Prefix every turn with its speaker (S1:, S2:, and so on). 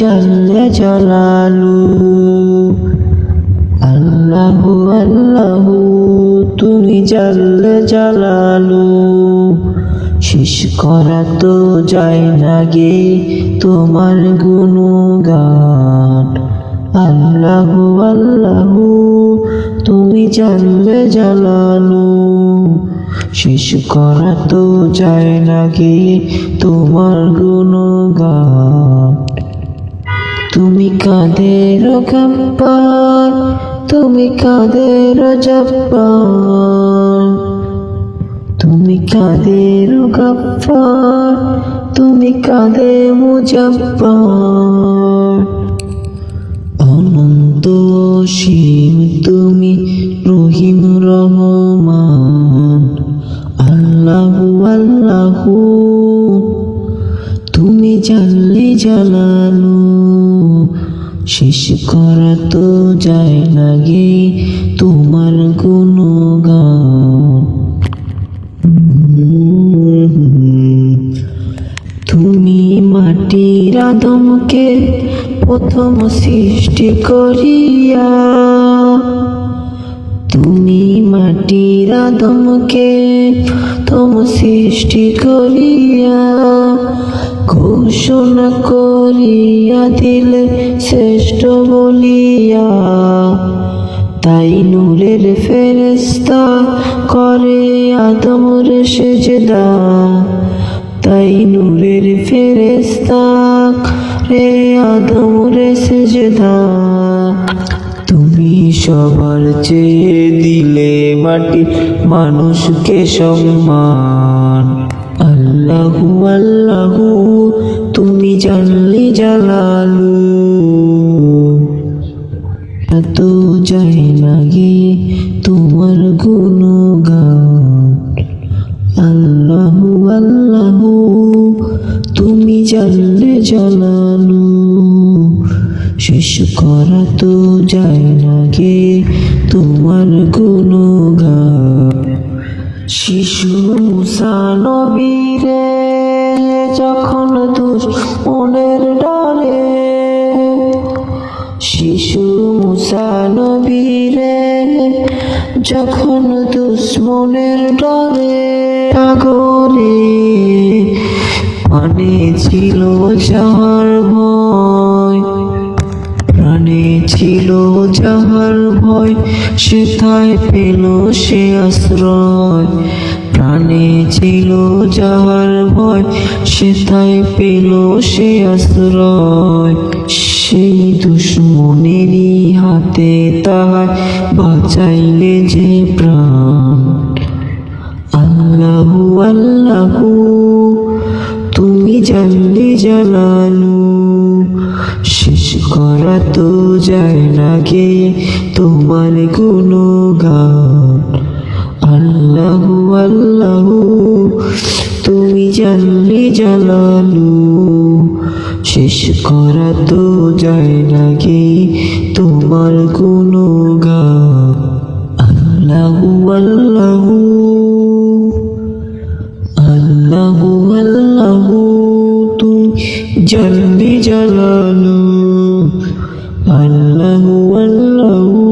S1: জালালু। আল্লাহু আল্লাহু, তুমি জাল্লে জালালু। শেষ করা তো যায় না গে তোমার গুনু গুণগান। আল্লাহু আল্লাহু, তুমি জানলে জালালু। শেষ করা তো যায় না গে তোমার গুণগান। তুমি কাদের গাপ্পার তুমি কাদের জব্বার তুমি কাদের গাপ্পার তুমি কাদে মুজব্বার অনন্ত অসীম তুমি রহিম রহমান, আল্লাহু আল্লাহু। তুমি জানলে জালালু শেষ করা তো যায় না গে তোমার গুণগান তুমি মাটির আদমকে প্রথম সৃষ্টি করিয়া, তুমি মাটির আদমকে প্রথম সৃষ্টি করিয়া ঘোষণা করিয়া দিলে শ্রেষ্ঠ বলিয়া। তাই নূরের ফেরেস্তা করে আদমর সেজদা। তাই নূরের ফেরেস্তা রে আদমর সেজদা। তুমি সবার চেয়ে দিলে মাটি মানুষকে সম্মান। আল্লাহু আল্লাহু, তুমি জানলি জালালু। এত যায় না গে তোমার গুণগান। আল্লাহু আল্লাহু, তুমি জানলে জানালু শেষ করা তো যায় না গে, তোমার গুণগান। শিশু মুসা নবীরে যখন দুশ্মনের ডালে, শিশু মুসা নবীরে যখন দুশ্মনের ডরে আগরে মানে ছিল ভয় প্রাণে ছিল যাহার ভয়, সেথায় পেল সে আশ্রয়। প্রাণে ছিল যাহার ভয়, সেথায় পেল সে আশ্রয়। সেই দুশ্মনেরই হাতে তাহার বাঁচাইলে যে প্রাণ। আল্লাহু আল্লাহু, তুমি জানলে জানালু শেষ করা তো যায় না গে তোমার গুণগান। আল্লাহু আল্লাহু, তুমি জানলে জানালু শেষ করা তো যায় না গে তোমার গুণগান। আল্লাহু আল্লাহু আল্লাহু আল্লাহু, তুমি জলদি জালালু। আল্লাহু আল্লাহু